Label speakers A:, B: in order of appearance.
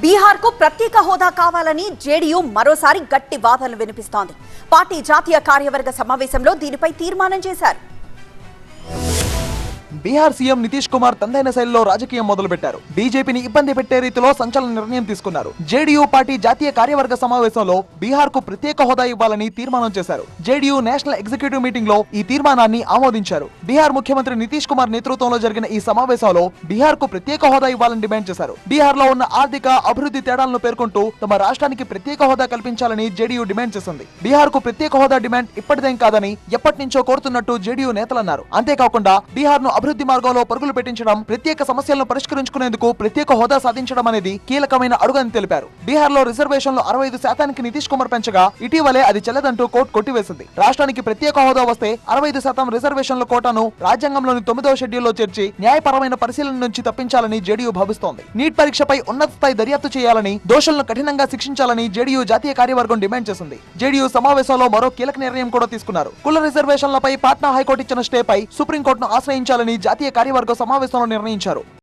A: బీహార్కు ప్రత్యేక హోదా కావాలని జేడీయూ మరోసారి గట్టి వాదనలు వినిపిస్తోంది. పార్టీ జాతీయ కార్యవర్గ సమావేశంలో దీనిపై తీర్మానం చేశారు.
B: బీహార్ సీఎం నితీష్ కుమార్ తనదైన శైలిలో రాజకీయం మొదలుపెట్టారు. బీజేపీని ఇబ్బంది పెట్టే రీతిలో సంచలన నిర్ణయం తీసుకున్నారు. జేడీయూ పార్టీ జాతీయ కార్యవర్గ సమావేశంలో బీహార్కు ప్రత్యేక హోదా ఇవ్వాలని తీర్మానం చేశారు. జేడీయూ నేషనల్ ఎగ్జిక్యూటివ్ మీటింగ్లో ఈ తీర్మానాన్ని ఆమోదించారు. బీహార్ ముఖ్యమంత్రి నితీష్ కుమార్ నేతృత్వంలో జరిగిన ఈ సమావేశంలో బీహార్కు ప్రత్యేక హోదా ఇవ్వాలని డిమాండ్ చేశారు. బీహార్లో ఉన్న ఆర్థిక అభివృద్ధి తేడాలను పేర్కొంటూ తమ రాష్ట్రానికి ప్రత్యేక హోదా కల్పించాలని జేడీయూ డిమాండ్ చేసింది. బీహార్కు ప్రత్యేక హోదా డిమాండ్ ఇప్పటిదేం కాదని ఎప్పటి నుంచో కోరుతున్నట్టు జేడీయూ నేతలన్నారు అంతేకాకుండా బీహార్ను అభివృద్ధి మార్గంలో పరుగులు పెట్టించడం ప్రత్యేక సమస్యలను పరిష్కరించుకునేందుకు ప్రత్యేక హోదా సాధించడం అనేది కీలకమైన అడుగని తెలిపారు. బీహార్లో రిజర్వేషన్లు అరవై ఐదు శాతానికి నితీష్ కుమార్ పెంచగా ఇటీవలే అది చెల్లదంటూ కోర్టు కొట్టివేసింది. రాష్ట్రానికి ప్రత్యేక హోదా వస్తే అరవై ఐదు శాతం రిజర్వేషన్ల కోటాను రాజ్యాంగంలోని తొమ్మిదవ షెడ్యూల్లో చేర్చి న్యాయపరమైన పరిశీలన నుంచి తప్పించాలని జేడీయూ భావిస్తోంది. నీట్ పరీక్షపై ఉన్నత స్థాయి దర్యాప్తు చేయాలని దోషులను కఠినంగా శిక్షించాలని జేడీయూ జాతీయ కార్యవర్గం డిమాండ్ చేసింది. జేడీయూ సమావేశంలో మరో కీలక నిర్ణయం కూడా తీసుకున్నారు. కుల రిజర్వేషన్లపై పాట్నా హైకోర్టు ఇచ్చిన స్టేపై సుప్రీంకోర్టును ఆశ్రయించాలని జాతీయ కార్యవర్గ సమావేశంలో నిర్ణయించారు.